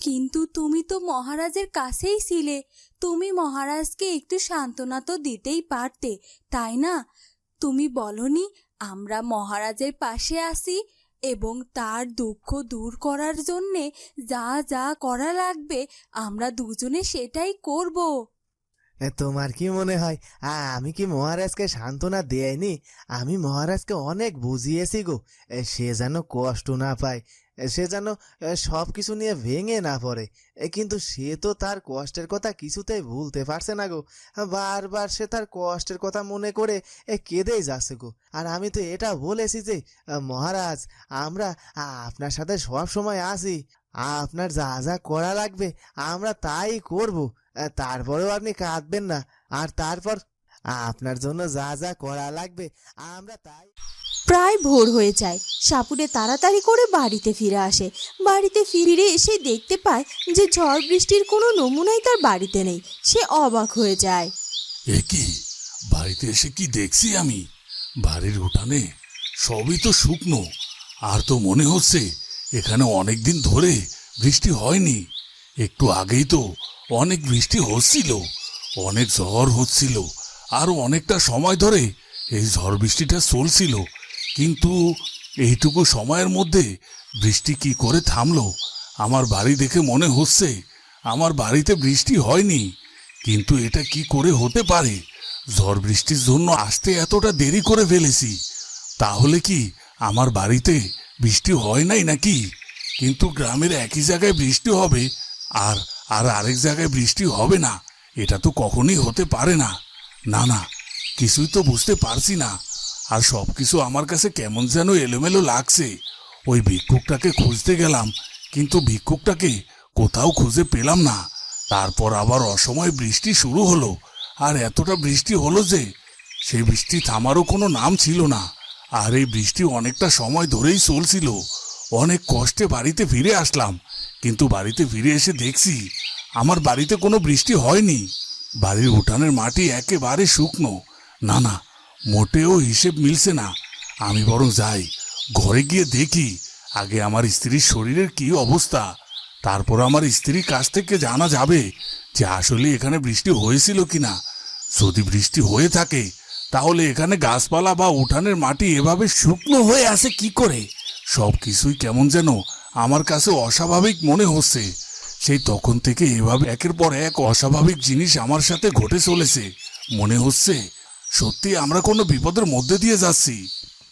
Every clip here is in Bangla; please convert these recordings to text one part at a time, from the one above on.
কিন্তু তুমি তো মহারাজের কাছেই ছিলে। তুমি মহারাজকে একটু সান্ত্বনা তো দিতেই পারতে, তাই না? তুমি বলনি, আমরা মহারাজের পাশে আসি এবং তার দুঃখ দূর করার জন্যে যা যা করা লাগবে, আমরা দুজনে সেটাই করব। তোমার কি মনে হয় আমি কি মহারাজকে সান্ত্বনা দেয়নি আমি মহারাজকে অনেক বুঝিয়েছি গো সে যেন কষ্ট না পায় সে যেন সব কিছু নিয়ে ভেঙে না পড়ে। কিন্তু সে তো তার কষ্টের কথা কিছুতেই ভুলতে পারছে না গো। বারবার সে তার কষ্টের কথা মনে করে কেঁদেই যাচ্ছে গো। আর আমি তো এটা বলেছি যে মহারাজ, আমরা আপনার সাথে সব সময় আছি। আপনার যা যা করা লাগবে, আমরা তাই করব। তারপরেও আপনি কাঁদবেন না। আর তারপর, আপনার জন্য যা যা করা লাগবে, আমরা তাই প্রায় ভোর হয়ে যায়। সাপুরে তাড়াতাড়ি করে বাড়িতে ফিরে আসে। বাড়িতে ফিরে এসে দেখতে পায় যে ঝড় বৃষ্টির কোনো নমুনাই তার বাড়িতে নেই। সে অবাক হয়ে যায়। এ কি? বাড়িতে এসে কি দেখছি আমি? বাড়ির উঠানে সবই তো শুকনো। আর তো মনে হচ্ছে এখানে অনেক দিন ধরে বৃষ্টি হয়নি। একটু আগেই তো অনেক বৃষ্টি হচ্ছিল, অনেক ঝড় হচ্ছিল আর অনেকটা সময় ধরে এই ঝড় বৃষ্টিটা চলছিল। কিন্তু এইটুকু সময়ের মধ্যে বৃষ্টি কি করে থামলো? আমার বাড়ি দেখে মনে হচ্ছে আমার বাড়িতে বৃষ্টি হয়নি। কিন্তু এটা কি করে হতে পারে? ঝড় বৃষ্টির জন্য আসতে এতটা দেরি করে ফেলেছি। তাহলে কি আমার বাড়িতে বৃষ্টি হয় নাই নাকি? কিন্তু গ্রামের একই জায়গায় বৃষ্টি হবে আর আর আরেক জায়গায় বৃষ্টি হবে না। এটা তো কখনোই হতে পারে না। না না, কিছুই তো বুঝতে পারছি না। আর সব কিছু আমার কাছে কেমন যেন এলোমেলো লাগছে। ওই ভিক্ষুকটাকে খুঁজতে গেলাম, কিন্তু ভিক্ষুকটাকে কোথাও খুঁজে পেলাম না। তারপর আবার অসময়ে বৃষ্টি শুরু হলো। আর এতটা বৃষ্টি হলো যে, সেই বৃষ্টি থামারও কোনো নাম ছিল না। আর এই বৃষ্টি অনেকটা সময় ধরেই চলছিল। অনেক কষ্টে বাড়িতে ফিরে আসলাম, কিন্তু বাড়িতে ফিরে এসে দেখছি, আমার বাড়িতে কোনো বৃষ্টি হয়নি। বাড়ির উঠানের মাটি একেবারে শুকনো। না না মোটেও হিসেব মিলছে না। আমি বরং যাই, ঘরে গিয়ে দেখি আগে আমার স্ত্রীর শরীরের কি অবস্থা, তারপর আমার স্ত্রীর কাছ থেকে জানা যাবে যে আসলে এখানে বৃষ্টি হয়েছিল কিনা। যদি বৃষ্টি হয়ে থাকে, তাহলে এখানে গাছপালা বা উঠানের মাটি এভাবে শুকনো হয়ে আছে কি করে? সব কিছুই কেমন যেন আমার কাছে অস্বাভাবিক মনে হচ্ছে। সেই তখন থেকে এভাবে একের পর এক অস্বাভাবিক জিনিস আমার সাথে ঘটে চলেছে। মনে হচ্ছে সত্যি আমরা কোনো বিপদের মধ্যে দিয়ে যাচ্ছি।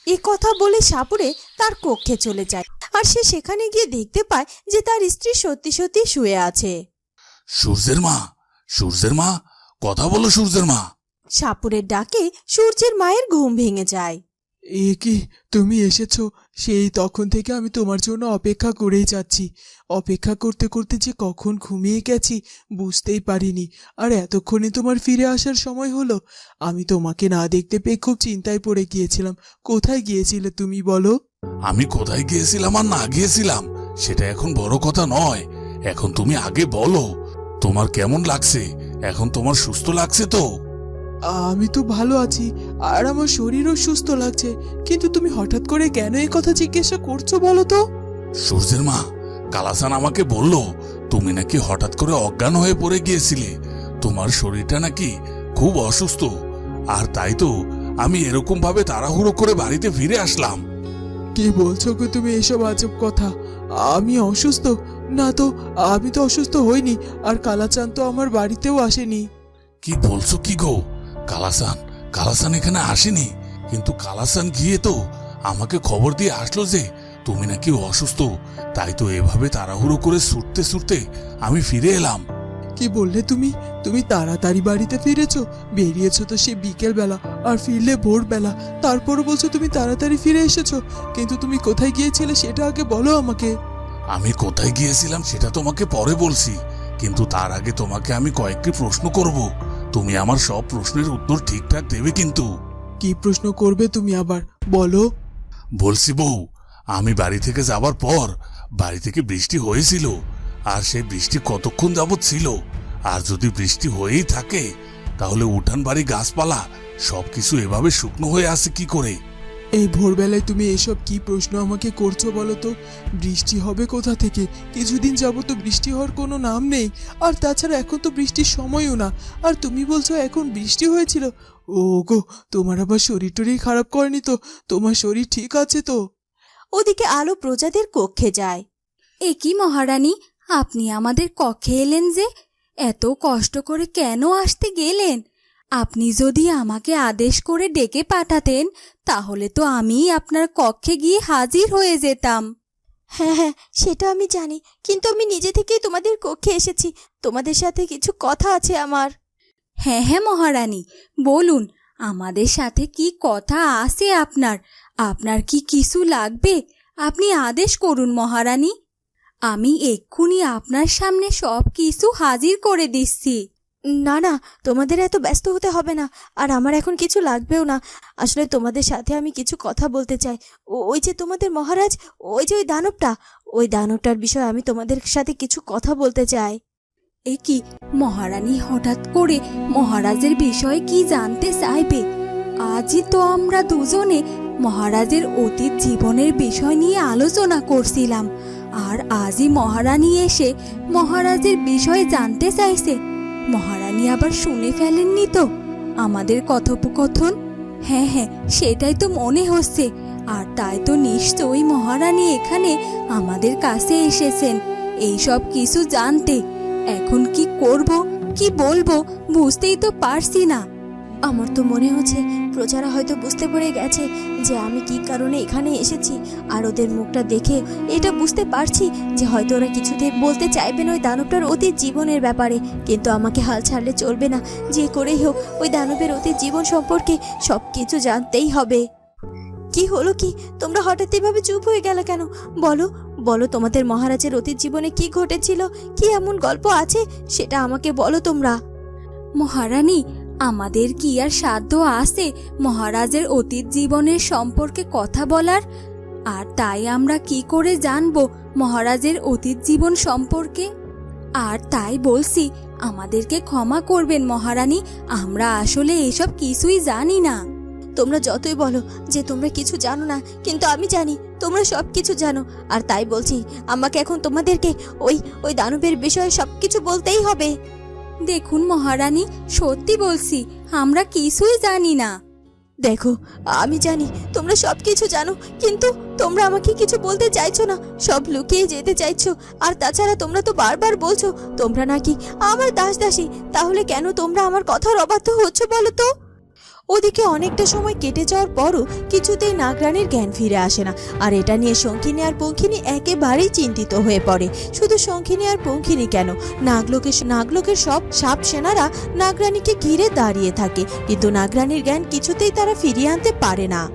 এ কথা বলে সাপুরে তার কক্ষে চলে যায় আর সে সেখানে গিয়ে দেখতে পায় যে তার স্ত্রী সত্যি সত্যি শুয়ে আছে। সূর্যের মা সূর্যের মা কথা বলো সূর্যের মা। সাপুরের ডাকে সূর্যের মায়ের ঘুম ভেঙে যায়। এ কি তুমি এসেছ? সেই তখন থেকে আমি তোমার জন্য অপেক্ষা করেই যাচ্ছি। অপেক্ষা করতে করতে যে কখন ঘুমিয়ে গেছি বুঝতেই পারিনি। আর এতক্ষণে তোমার ফিরে আসার সময় হলো? আমি তোমাকে না দেখতে পেয়ে খুব চিন্তায় পড়ে গিয়েছিলাম। কোথায় গিয়েছিলে তুমি বলো? আমি কোথায় গিয়েছিলাম আর না গিয়েছিলাম সেটা এখন বড় কথা নয়। এখন তুমি আগে বলো তোমার কেমন লাগছে? এখন তোমার সুস্থ লাগছে তো? আমি তো ভালো আছি। আর আমার শরীরও সুস্থ লাগছে। কিন্তু তুমি হঠাৎ করে কেন এই কথা জিজ্ঞাসা করছ বলো তো? সূর্যের মা কালাসান আমাকে বলল তুমি নাকি হঠাৎ করে অজ্ঞান হয়ে পড়ে গিয়েছিলে। তোমার শরীরটা নাকি খুব অসুস্থ। আর তাই তো আমি এরকম ভাবে তাড়াহুড়ো করে বাড়িতে ফিরে আসলাম। কি বলছো গো তুমি এসব আজব কথা? আমি অসুস্থ। না তো আমি তো অসুস্থ হইনি। আর কালাচান তো আমার বাড়িতেও আসেনি। কি বলছো কি গো কালাসান কালাসান এখানে আসেনি। কিন্তু কালাসান গিয়ে তো আমাকে খবর দিয়ে আসলো যে তুমি নাকি অসুস্থ। তাই তো এভাবে তাড়াহুড়ো করে ছুটতে ছুটতে আমি ফিরে এলাম। কি বললে তুমি? তুমি তাড়াতাড়ি বাড়িতে ফিরেছো? বেরিয়েছো তো সে বিকেল বেলা আর ফিরলে ভোরবেলা। তারপর বলছো তুমি তাড়াতাড়ি ফিরে এসেছ। কিন্তু তুমি কোথায় গিয়েছিলে সেটা আগে বলো আমাকে। আমি কোথায় গিয়েছিলাম সেটা তোমাকে পরে বলছি। কিন্তু তার আগে তোমাকে আমি কয়েকটি প্রশ্ন করব। তুমি আমার সব প্রশ্নের উত্তর ঠিকঠাক দেবে কিন্তু। কি প্রশ্ন করবে তুমি আবার? বলো। বলছি বউ আমি বাড়ি থেকে যাবার পর বাড়ি থেকে বৃষ্টি হয়েছিল আর সেই বৃষ্টি কতক্ষণ যাবৎ ছিল? আর যদি বৃষ্টি হয়েই থাকে তাহলে উঠান বাড়ি গাছপালা সবকিছু এভাবে শুকনো হয়ে আছে কি করে? এই ভোরবেলায় তুমি এসব কি প্রশ্ন আমাকে করছ বলো তো? বৃষ্টি হবে কোথা থেকে? কিছুদিন যাব তো বৃষ্টি হওয়ার কোনো নাম নেই। আর তাছাড়া এখন তো বৃষ্টির সময়ও না। আর তুমি বলছো এখন বৃষ্টি হয়েছিল। ও গো তোমার আবার শরীর টরীর খারাপ করেনি তো? তোমার শরীর ঠিক আছে তো? ওদিকে আলো প্রজাদের কক্ষে যায়। এ কি মহারানী, আপনি আমাদের কক্ষে এলেন যে? এত কষ্ট করে কেন আসতে গেলেন? আপনি যদি আমাকে আদেশ করে ডেকে পাঠাতেন তাহলে তো আমি আপনার কক্ষে গিয়ে হাজির হয়ে যেতাম। হ্যাঁ হ্যাঁ সেটা আমি জানি কিন্তু আমি নিজে থেকেই তোমাদের কক্ষে এসেছি। তোমাদের সাথে কিছু কথা আছে আমার। হ্যাঁ হ্যাঁ মহারানী বলুন আমাদের সাথে কি কথা আছে আপনার? আপনার কি কিছু লাগবে? আপনি আদেশ করুন মহারানী। আমি এক্ষুনি আপনার সামনে সব কিছু হাজির করে দিচ্ছি। না না, তোমাদের এত ব্যস্ত হতে হবে না। আর আমার এখন কিছু লাগবেও না। আসলে তোমাদের সাথে আমি কিছু কথা বলতে চাই। ওই যে তোমাদের মহারাজ, ওই যে ওই দানবটা, ওই দানবটার বিষয়ে আমি তোমাদের সাথে কিছু কথা বলতে চাই। এ কি? মহারানী হঠাৎ করে মহারাজের বিষয়ে কি জানতে চাইবে? আজই তো আমরা দুজনে মহারাজের অতীত জীবনের বিষয় নিয়ে আলোচনা করছিলাম। আর আজই মহারানী এসে মহারাজের বিষয়ে জানতে চাইছে। মহারানী আবার শুনে ফেলেননি তো। আমাদের কথোপকথন? হ্যাঁ হ্যাঁ সেটাই তো মনে হচ্ছে। আর তাই তো নিশ্চয়ই মহারানী এখানে আমাদের কাছে এসেছেন। এইসব কিছু জানতে। এখন কি করব, কি বলব বুঝতেই তো পারছি না। আমার তো মনে হচ্ছে প্রজারা হয়তো বুঝতে পেরে গেছে যে আমি কি কারণে এখানে এসেছি। আর ওদের মুখটা দেখে এটা বুঝতে পারছি যে হয়তো ওরা কিছুতে বলতে চাইবে না ওই দানবটার অতীত জীবনের ব্যাপারে। কিন্তু আমাকে হাল ছাড়লে চলবে না। যে করেই হোক, ওই দানবের অতীত জীবন সম্পর্কে সব কিছু জানতেই হবে। কি হলো কি? তোমরা হঠাৎ এভাবে চুপ হয়ে গেল কেন? বলো বলো তোমাদের মহারাজের অতীত জীবনে কি ঘটেছিল? কি এমন গল্প আছে? সেটা আমাকে বলো তোমরা। মহারানী আমাদের কি আর সাধ্য আছে মহারাজের অতীত জীবনের সম্পর্কে কথা বলার? আর তাই আমরা কি করে জানব মহারাজের অতীত জীবন সম্পর্কে? আর তাই বলছি, আমাদেরকে ক্ষমা করবেন মহারানী, আমরা আসলে এসব কিছুই জানি না। তোমরা যতই বলো যে তোমরা কিছু জানো না, কিন্তু আমি জানি, তোমরা সব কিছু জানো। আর তাই বলছি, আমাকে এখন তোমাদেরকে ওই ওই দানবের বিষয়ে সব কিছু বলতেই হবে। দেখুন মহারানী, সত্যি বলছি, আমরা কিছুই জানি না। দেখো, আমি জানি, তোমরা সব কিছু জানো, কিন্তু তোমরা আমাকে কিছু বলতে চাইছো না, সব লুকিয়ে যেতে চাইছো, আর তাছাড়া তোমরা তো বারবার বলছো, তোমরা নাকি আমার দাস দাসী তাহলে কেন তোমরা আমার কথার অবাধ্য হচ্ছ বলো তো? ওদিকে অনেকটা সময় কেটে যাওয়ার পরও কিছুতেই নাগরানীর জ্ঞান ফিরে আসে না। আর এটা নিয়ে শঙ্খিনী আর পঙ্খিনী একেবারেই চিন্তিত হয়ে পড়ে। শুধু শঙ্খিনী আর পঙ্খিনী কেন? নাগলোকের নাগলোকের সব সাপ সেনারা নাগরানীকে ঘিরে দাঁড়িয়ে থাকে। কিন্তু নাগরানীর জ্ঞান কিছুতেই তারা ফিরিয়ে আনতে পারে না।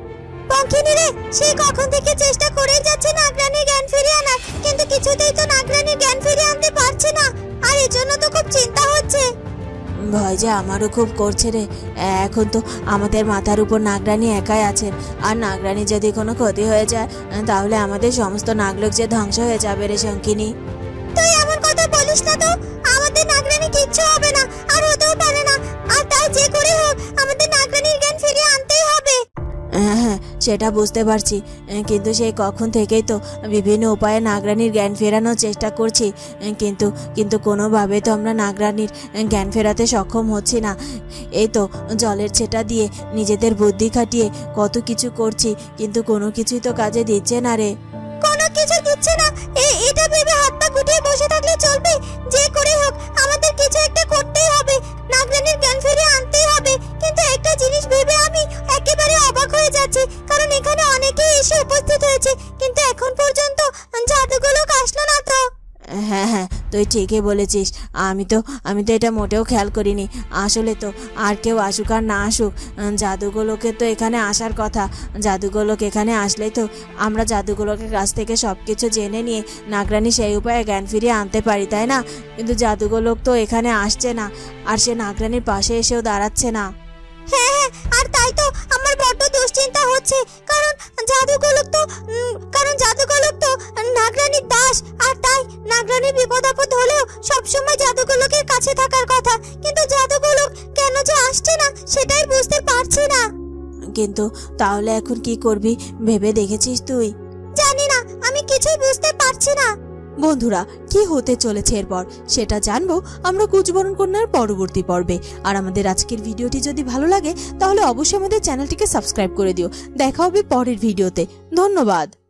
পঙ্খিনী রে, সে কখন থেকে চেষ্টা করেই যাচ্ছে নাগরানীর জ্ঞান ফিরিয়ে আনার? কিন্তু কিছুতেই তো নাগরানীর জ্ঞান ফিরিয়ে আনতে পারছে না। ভয় যে আমারও খুব করছে রে। এখন তো আমাদের মাথার উপর নাগরানী একাই আছেন আর নাগরানী যদি কোনো ক্ষতি হয়ে যায় তাহলে আমাদের সমস্ত নাগলোক যে ধ্বংস হয়ে যাবে রে শঙ্কিনী। তুই এমন কথা বলিস না তো? আমাদের নাগরানী কিচ্ছু হবে না আর হতেও পারে না। আর তাই যে করে হোক আমাদের নাগরানীর জ্ঞান ফিরিয়ে আনতেই হবে। হ্যাঁ সেটা বুঝতে পারছি কিন্তু সেই কখন থেকেই তো বিভিন্ন উপায়ে নাগরানীর জ্ঞান ফেরানোর চেষ্টা করছি কিন্তু কিন্তু কোনোভাবে তো আমরা নাগরানীর জ্ঞান ফেরাতে সক্ষম হচ্ছি না। এই তো জলের ছেটা দিয়ে নিজেদের বুদ্ধি খাটিয়ে কত কিছু করছি, কিন্তু কোনো কিছুই তো কাজে দিচ্ছে না রে। কোনো কিছু দিচ্ছে না এটা ভেবে হাত পা গুটিয়ে বসে থাকলে চলবে, যে করে হোক আমাদের কিছু একটা করতেই হবে, নাগরানীর জ্ঞান ফিরিয়ে আনতেই হবে, কিন্তু একটা জিনিস ভেবে আমি যাচ্ছি, কারণ এখানে অনেকেই এসে উপস্থিত হয়েছে। কিন্তু এখন পর্যন্ত জাদুগুলো আসলো না তো। হ্যাঁ হ্যাঁ তুই ঠিকই বলেছিস। আমি তো আমি তো এটা মোটেও খেয়াল করিনি। আসলে তো আর কেউ আসুক আর না আসুক, জাদুগুলোকে তো এখানে আসার কথা। জাদুগুলোক এখানে আসলেই তো আমরা জাদুগুলোকের কাছ থেকে সব কিছু জেনে নিয়ে নাগরানি সেই উপায়ে জ্ঞান ফিরিয়ে আনতে পারি, তাই না? কিন্তু জাদুগুলোক তো এখানে আসছে না, আর সে নাগরানির পাশে এসেও দাঁড়াচ্ছে না। হচ্ছে কারণ জাদুকলক তো কারণ জাদুকলক তো নাগরানীর দাস আর তাই নাগরানীর বিপদ আপদ হলেও সবসময় জাদুকলকের কাছে থাকার কথা। কিন্তু জাদুকলক কেন যে আসছে না সেটাই বুঝতে পারছি না। কিন্তু তাহলে এখন কি করবি? ভেবে দেখেছিস তুই? জানি না আমি কিছুই বুঝতে পারছি না। বন্ধুরা, কি হতে চলেছে এরপর? সেটা জানব আমরা কুচবরণ কন্যার পরবর্তী পর্বে। আর আমাদের আজকের ভিডিওটি যদি ভালো লাগে, তাহলে অবশ্যই আমাদের চ্যানেলটিকে সাবস্ক্রাইব করে দিও। দেখা হবে পরের ভিডিওতে। ধন্যবাদ।